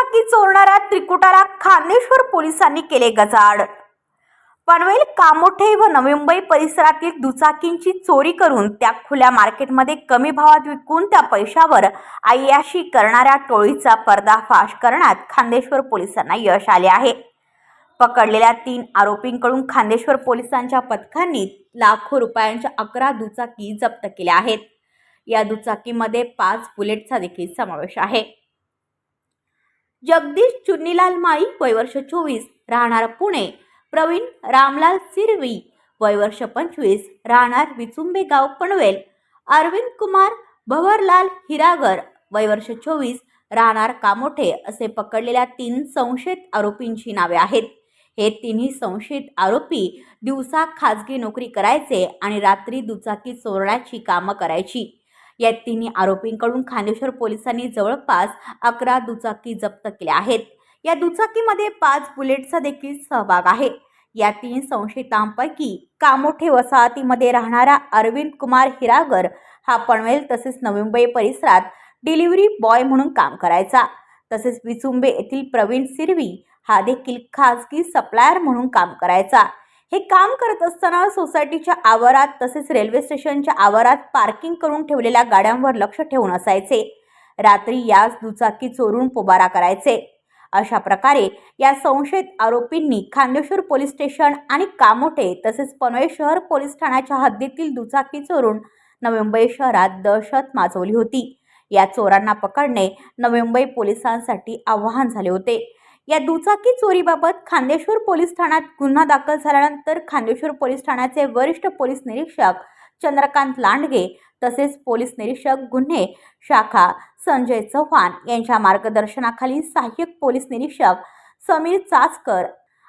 दुचाकी चोरणाऱ्या त्रिकुटाला खांदेश्वर पोलिसांनी केले गजाड पनवेल कामोठे व नवी मुंबई परिसरातील दुचाकींची चोरी करून त्या खुल्या मार्केटमध्ये कमी भावात विकून त्या पैशावर आय्याशी करणाऱ्या टोळीचा पर्दाफाश करण्यात खांदेश्वर पोलिसांना यश आले आहे. पकडलेल्या तीन आरोपींकडून खांदेश्वर पोलिसांच्या पथकांनी लाखो रुपयांच्या अकरा दुचाकी जप्त केल्या आहेत. या दुचाकीमध्ये पाच बुलेटचा देखील समावेश आहे. जगदीश चुन्नीलाल माई वयवर्ष चोवीस राहणार पुणे. प्रवीण रामलाल सिरवी वयवर्ष पंचवीस राहणार विचुंबे गाव पनवेल. अरविंद कुमार भवरलाल हिरागर वयवर्ष चोवीस राहणार कामोठे असे पकडलेल्या तीन संशयित आरोपींची नावे आहेत. हे तिन्ही संशयित आरोपी दिवसा खाजगी नोकरी करायचे आणि रात्री दुचाकी चोरण्याची कामं करायची. या तिन्ही आरोपींकडून खानेश्वर पोलिसांनी जवळपास अकरा दुचाकी जप्त केल्या आहेत. या दुचाकीमध्ये पाच बुलेटचा देखील सहभाग आहे. या तीन संशयितांपैकी कामोठे वसाहतीमध्ये राहणारा अरविंद कुमार हिरागर हा पनवेल तसेच नवी मुंबई परिसरात डिलिव्हरी बॉय म्हणून काम करायचा. तसेच विचुंबे येथील प्रवीण सिरवी हा देखील खाजगी सप्लायर म्हणून काम करायचा. हे काम करत असताना सोसायटीच्या आवारात तसेच रेल्वे स्टेशनच्या आवारात पार्किंग करून ठेवलेल्या गाड्यांवर लक्ष ठेवून असायचे. रात्री याच दुचाकी चोरून पोबारा करायचे. अशा प्रकारे या संशयित आरोपींनी खांदेश्वर पोलीस स्टेशन आणि कामोठे तसेच पनवे शहर पोलीस ठाण्याच्या हद्दीतील दुचाकी चोरून नवी मुंबई शहरात दहशत माजवली होती. या चोरांना पकडणे नवी मुंबई पोलिसांसाठी आव्हान झाले होते. या दुचाकी चोरीबाबत खांदेश्वर पोलीस ठाण्यात गुन्हा दाखल झाल्यानंतर खांदेश्वर पोलीस ठाण्याचे वरिष्ठ पोलीस निरीक्षक चंद्रकांत लांडगे तसेच पोलीस निरीक्षक गुन्हे शाखा संजय चव्हाण यांच्या मार्गदर्शनाखाली सहाय्यक पोलीस निरीक्षक समीर चाचकर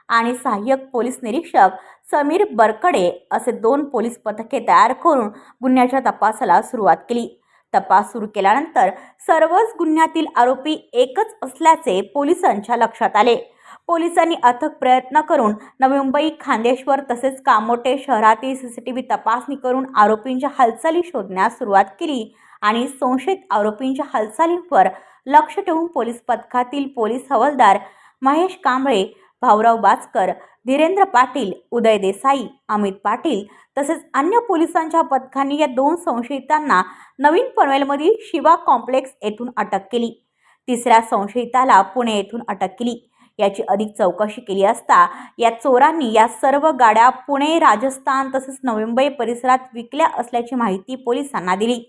आणि सहाय्यक पोलीस निरीक्षक समीर बरकडे असे दोन पोलीस पथके तयार करून गुन्ह्याच्या तपासाला सुरुवात केली. तपास सुरू केल्यानंतर सर्वच गुन्ह्यातील आरोपी एकच असल्याचे पोलिसांच्या लक्षात आले. पोलिसांनी अथक प्रयत्न करून नवी मुंबई खांदेश्वर तसेच कामोटे शहरातील सी सी टी व्ही तपासणी करून आरोपींच्या हालचाली शोधण्यास सुरुवात केली आणि संशयित आरोपींच्या हालचालींवर लक्ष ठेवून पोलीस पथकातील पोलीस हवालदार महेश कांबळे भाऊराव बाचकर धीरेंद्र पाटील उदय देसाई अमित पाटील तसेच अन्य पोलिसांच्या पथकांनी या दोन संशयितांना नवीन पनवेलमधील शिवा कॉम्प्लेक्स येथून अटक केली. तिसऱ्या संशयिताला पुणे येथून अटक केली. याची अधिक चौकशी केली असता या चोरांनी या सर्व गाड्या पुणे राजस्थान तसेच नवी मुंबई परिसरात विकल्या असल्याची माहिती पोलिसांना दिली.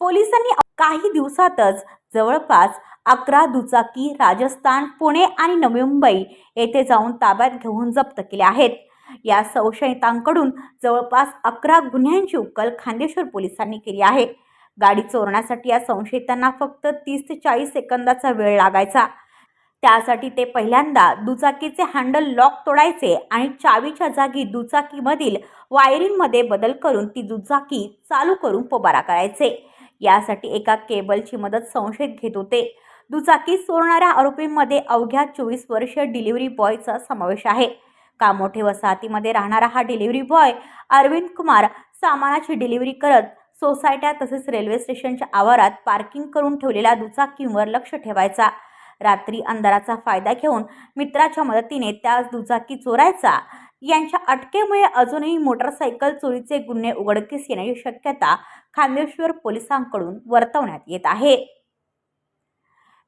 पोलिसांनी काही दिवसातच जवळपास अकरा दुचाकी राजस्थान पुणे आणि नवी मुंबई येथे जाऊन ताब्यात घेऊन जप्त केल्या आहेत. या संशयितांकडून जवळपास अकरा गुन्ह्यांची उकल खांदेश्वर पोलिसांनी केली आहे. गाडी चोरण्यासाठी या संशयितांना फक्त तीस ते चाळीस सेकंदाचा वेळ लागायचा. त्यासाठी ते पहिल्यांदा दुचाकीचे हँडल लॉक तोडायचे आणि चावीच्या जागी दुचाकीमधील वायरिंगमध्ये बदल करून ती दुचाकी चालू करून पोबारा करायचे. यासाठी एका केबलची मदत संशयित घेत होते. दुचाकी चोरणाऱ्या आरोपींमध्ये अवघ्या चोवीस वर्षीय डिलिव्हरी बॉयचा समावेश आहे. कामोठे वसाहतीमध्ये राहणारा हा डिलिव्हरी बॉय अरविंद कुमार सामानाची डिलिव्हरी करत सोसायट्या तसेच रेल्वे स्टेशनच्या आवारात पार्किंग करून ठेवलेल्या दुचाकींवर लक्ष ठेवायचा. रात्री अंधाराचा फायदा घेऊन मित्राच्या मदतीने त्या दुचाकी चोरायचा. यांच्या अटकेमुळे अजूनही मोटरसायकल चोरीचे गुन्हे उघडकीस येण्याची शक्यता खांदेश्वर पोलिसांकडून वर्तवण्यात येत आहे.